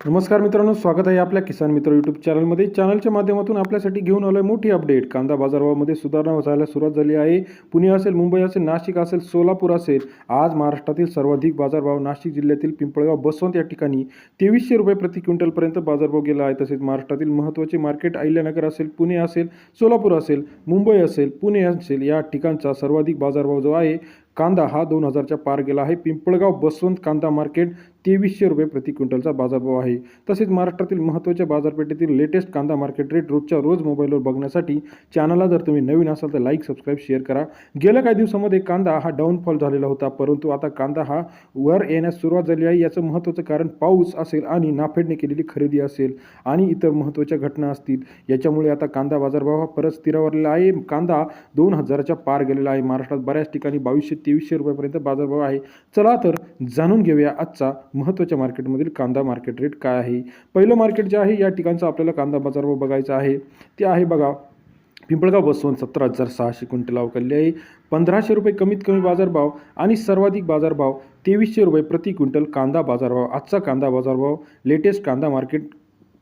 नमस्कार मित्रांनो स्वागत आहे आपल्या किसान मित्र यूट्यूब चॅनलमध्ये चॅनलच्या माध्यमातून आपल्यासाठी घेऊन आलोय मोठी अपडेट कांदा बाजारभावामध्ये सुधारणा व्हायला सुरुवात झाली आहे. पुणे असेल मुंबई असेल नाशिक असेल सोलापूर असेल आज महाराष्ट्रातील सर्वाधिक बाजारभाव नाशिक जिल्ह्यातील पिंपळगाव बसवंत या ठिकाणी. तेवीसशे रुपये प्रति क्विंटलपर्यंत बाजारभाव गेला आहे. तसेच महाराष्ट्रातील महत्त्वाचे मार्केट अहिल्यानगर असेल पुणे असेल सोलापूर असेल मुंबई असेल पुणे असेल या ठिकाणचा सर्वाधिक बाजारभाव जो आहे कांदा हा दोन हजारच्या पार गेला आहे. पिंपळगाव बसवंत कांदा मार्केट तेवीसशे रुपये प्रति क्विंटलचा बाजारभाव आहे. तसेच महाराष्ट्रातील महत्त्वाच्या बाजारपेठेतील लेटेस्ट कांदा मार्केट रेट रोजच्या रोज मोबाईलवर बघण्यासाठी चॅनलला जर तुम्ही नवीन असाल तर लाईक सबस्क्राईब शेअर करा. गेल्या काही दिवसामध्ये कांदा हा डाऊनफॉल झालेला होता परंतु आता कांदा हा वर येण्यास सुरुवात झाली आहे. याचं महत्त्वाचं कारण पाऊस असेल आणि नाफेडने केलेली खरेदी असेल आणि इतर महत्त्वाच्या घटना असतील. याच्यामुळे आता कांदा बाजारभाव हा परत स्थिरावरलेला आहे. कांदा दोन हजाराच्या पार गेलेला आहे. महाराष्ट्रात बऱ्याच ठिकाणी बावीसशे तेवीसशे रुपयापर्यंत बाजारभाव आहे. चला तर जाणून घेऊया आजचा महत्त्वाच्या मार्केटमधील कांदा मार्केट रेट काय आहे. पहिलं मार्केट जे आहे या ठिकाणचा आपल्याला कांदा बाजारभाव बघायचा आहे. ते आहे बघा पिंपळगाव बसवून सतरा हजार सहाशे क्विंटल अवकलले आहे. पंधराशे रुपये कमीत कमी बाजारभाव आणि सर्वाधिक बाजारभाव तेवीसशे रुपये प्रति क्विंटल कांदा बाजारभाव. आजचा कांदा बाजारभाव लेटेस्ट कांदा मार्केट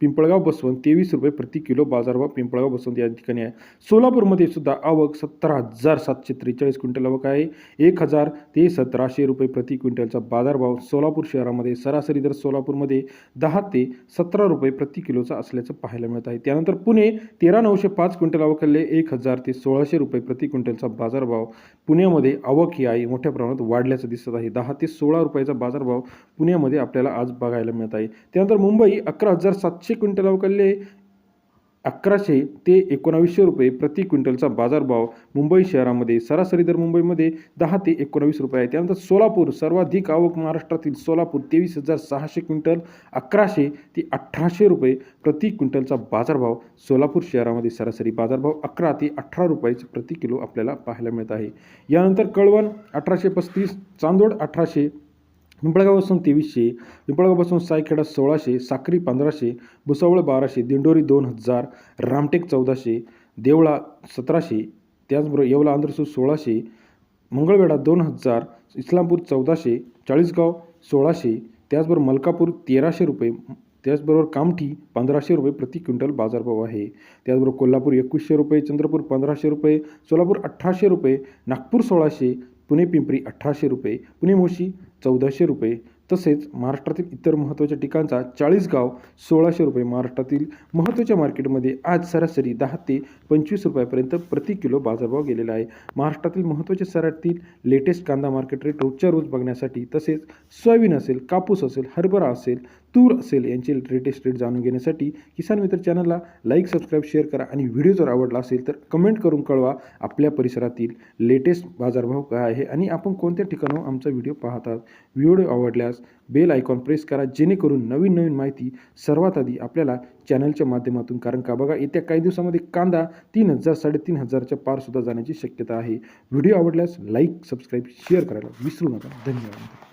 पिंपळगाव बसवंत तेवीस रुपये प्रति किलो बाजारभाव पिंपळगाव बसवंत या ठिकाणी आहे. सोलापूरमध्ये सुद्धा आवक सत्तर हजार सातशे त्रेचाळीस क्विंटल आवक आहे. एक हजार ते सतराशे रुपये प्रति क्विंटलचा बाजारभाव सोलापूर शहरामध्ये सरासरी दर सोलापूरमध्ये दहा ते सतरा रुपये प्रति किलोचा असल्याचं पाहायला मिळत आहे. त्यानंतर पुणे तेरा नऊशे पाच क्विंटल आवकले एक हजार ते सोळाशे रुपये प्रति क्विंटलचा बाजारभाव पुण्यामध्ये आवक ही आहे. मोठ्या प्रमाणात वाढल्याचं दिसत आहे. दहा ते सोळा रुपयाचा बाजारभाव पुण्यामध्ये आपल्याला आज बघायला मिळत आहे. त्यानंतर मुंबई अकरा हजार सातशे क्विंटल अवकलले अकराशे ते एकोणावीसशे रुपये प्रति क्विंटलचा बाजारभाव मुंबई शहरामध्ये सरासरी दर मुंबईमध्ये दहा ते एकोणावीस रुपये आहे. त्यानंतर सोलापूर सर्वाधिक आवक महाराष्ट्रातील सोलापूर तेवीस हजार सहाशे क्विंटल अकराशे ते अठराशे रुपये प्रति क्विंटलचा बाजारभाव सोलापूर शहरामध्ये सरासरी बाजारभाव अकरा ते अठरा रुपयाचे प्रति किलो आपल्याला पाहायला मिळत आहे. यानंतर कळवण अठराशे पस्तीस चांदोड अठराशे पिंपळगावपासून तेवीसशे पिंपळगावपासून सायखेडा सोळाशे साक्री पंधराशे भुसावळ बाराशे दिंडोरी दोन हजार रामटेक चौदाशे देवळा सतराशे त्याचबरोबर येवला आंध्रसूर सोळाशे मंगळवेढा दोन हजार इस्लामपूर चौदाशे चाळीसगाव सोळाशे त्याचबरोबर मलकापूर तेराशे रुपये त्याचबरोबर कामठी पंधराशे रुपये प्रति क्विंटल बाजारभाव आहे. त्याचबरोबर कोल्हापूर एकवीसशे रुपये चंद्रपूर पंधराशे रुपये सोलापूर अठराशे रुपये नागपूर सोळाशे पुणे पिंपरी अठराशे रुपये पुणे मोशी चौदाशे रुपये तसेच महाराष्ट्रातील इतर महत्त्वाच्या ठिकाणचा चाळीसगाव सोळाशे रुपये महाराष्ट्रातील महत्त्वाच्या मार्केटमध्ये आज सरासरी दहा ते पंचवीस रुपयापर्यंत प्रति किलो बाजारभाव गेलेला आहे. महाराष्ट्रातील महत्त्वाच्या सरातील लेटेस्ट कांदा मार्केट रेट रोजच्या रोज बघण्यासाठी तसेच सोयाबीन असेल कापूस असेल हरभरा असेल तूर असेल यांचे लेटेस्ट रेट जाणून घेण्यासाठी किसान मित्र चॅनलला लाईक सबस्क्राईब शेअर करा आणि व्हिडिओ जर आवडला असेल तर कमेंट करून कळवा. आपल्या परिसरातील लेटेस्ट बाजारभाव काय आहे आणि आपण कोणत्या ठिकाणाहून आमचा व्हिडिओ पाहतात व्हिडिओ आवडल्यास बेल आयकॉन प्रेस करा जेणेकरून नवीन नवीन माहिती सर्वात आधी आपल्याला चॅनलच्या माध्यमातून. कारण का बघा येत्या काही दिवसामध्ये कांदा तीन हजार साडेतीन हजारच्या पारसुद्धा जाण्याची शक्यता आहे. व्हिडिओ आवडल्यास लाईक सबस्क्राईब शेअर करायला विसरू नका. धन्यवाद.